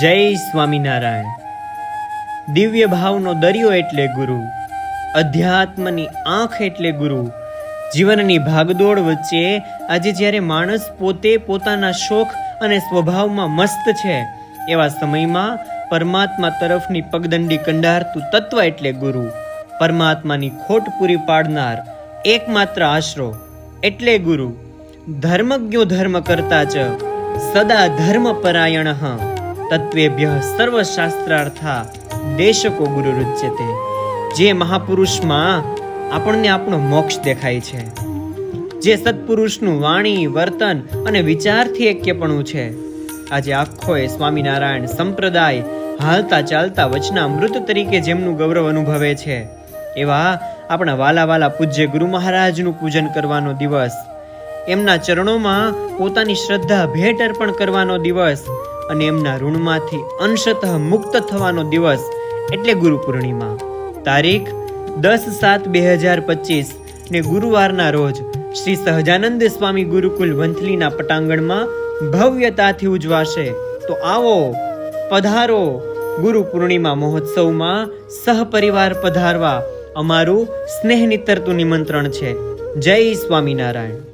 જય સ્વામિનારાયણ. દિવ્ય ભાવનો દરિયો એટલે ગુરુ, અધ્યાત્મની આંખ એટલે ગુરુ, જીવનની ભાગદોડ વચ્ચે આજે જ્યારે માણસ પોતે પોતાના શોખ અને સ્વભાવમાં મસ્ત છે, એવા સમયમાં પરમાત્મા તરફની પગદંડી કંડારતું તત્વ એટલે ગુરુ, પરમાત્માની ખોટ પૂરી પાડનાર એકમાત્ર આશરો એટલે ગુરુ. ધર્મજ્ઞો ધર્મ કરતા ચ, સદા ધર્મ પરાયણ. તત્વેભ્ય સર્વશાસ્ત્રાર્થા દેશકો ગુરુ રુચ્યતે જે મહાપુરુષમાં આપણને આપણો મોક્ષ દેખાય છે। જે સત્પુરુષનું વાણી, વર્તન અને વિચારથી એક્યપણું છે। આજે આખોએ સ્વામિનારાયણ સંપ્રદાય હાલતા ચાલતા વચના મૃત તરીકે જેમનું ગૌરવ અનુભવે છે। એવા આપણા વાલા વાલા પૂજ્ય ગુરુ મહારાજનું પૂજન કરવાનો દિવસ। એમના ચરણોમાં પોતાની શ્રદ્ધા ભેટ અર્પણ કરવાનો દિવસ। અને એમના ઋણમાંથી અંશતઃ મુક્ત થવાનો દિવસ એટલે ગુરુ પૂર્ણિમા. તારીખ દસ સાત બે હજાર પચીસ ને ગુરુવારના રોજ શ્રી સહજાનંદ સ્વામી ગુરુકુલ વંથલીના પટાંગણમાં ભવ્યતાથી ઉજવાશે. તો આવો, પધારો ગુરુ પૂર્ણિમા મહોત્સવમાં સહપરિવાર પધારવા અમારું સ્નેહ નિતરતું નિમંત્રણ છે. જય સ્વામિનારાયણ.